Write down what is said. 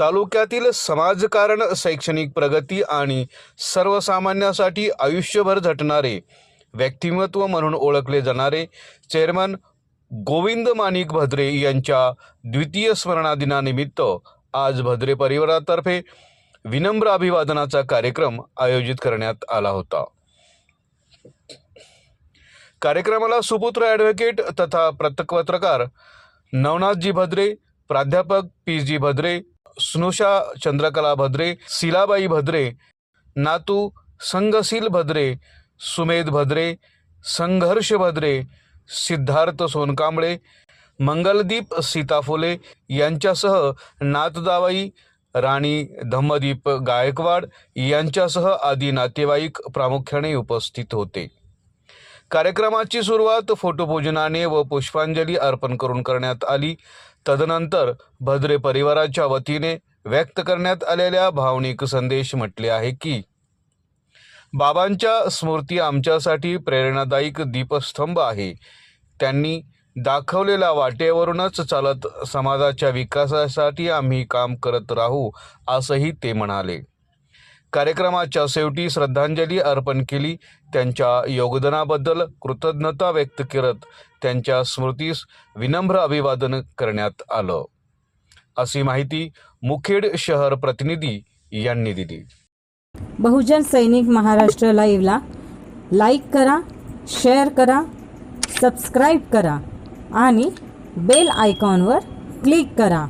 तालुक्यातील समाजकारण शैक्षणिक प्रगती आणि सर्वसामान्यासाठी आयुष्यभर झटणारे व्यक्तिमत्व म्हणून ओळखले जाणारे चेअरमन गोविंद माणिक भद्रे यांच्या द्वितीय स्मरणादिनानिमित्त आज भद्रे परिवारातर्फे विनम्र अभिवादनाचा कार्यक्रम आयोजित करण्यात आला होता. कार्यक्रमाला सुपुत्र ॲडव्होकेट तथा प्रत्यक पत्रकार नवनाथजी भद्रे प्राध्यापक पी जी भद्रे स्नुषा चंद्रकला भद्रे शिलाबाई भद्रे नातू संगशील भद्रे सुमेध भद्रे संघर्ष भद्रे सिद्धार्थ सोनकांबळे मंगलदीप सीताफुले यांच्यासह नातदावाई राणी धम्मदीप गायकवाड यांच्यासह आदी नातेवाईक प्रामुख्याने उपस्थित होते. कार्यक्रमाची सुरुवात फोटोपूजनाने व पुष्पांजली अर्पण करून करण्यात आली. तदनंतर भद्रे परिवाराच्या वतीने व्यक्त करण्यात आलेल्या भावनिक संदेश म्हटले आहे की बाबांच्या स्मृती आमच्यासाठी प्रेरणादायक दीपस्तंभ आहे. त्यांनी दाखवलेल्या वाटेवरूनच चालत समाजाच्या विकासासाठी आम्ही काम करत राहू असंही ते म्हणाले. कार्यक्रमाच्या शेवटी श्रद्धांजली अर्पण केली. त्यांच्या योगदानाबद्दल कृतज्ञता व्यक्त करत त्यांच्या स्मृतीस विनम्र अभिवादन करण्यात आलं. अशी माहिती मुखेड शहर प्रतिनिधी यांनी दिली. बहुजन सैनिक महाराष्ट्र लाईव्हला लाईक करा शेअर करा सबस्क्राईब करा आणि बेल आयकॉनवर क्लिक करा.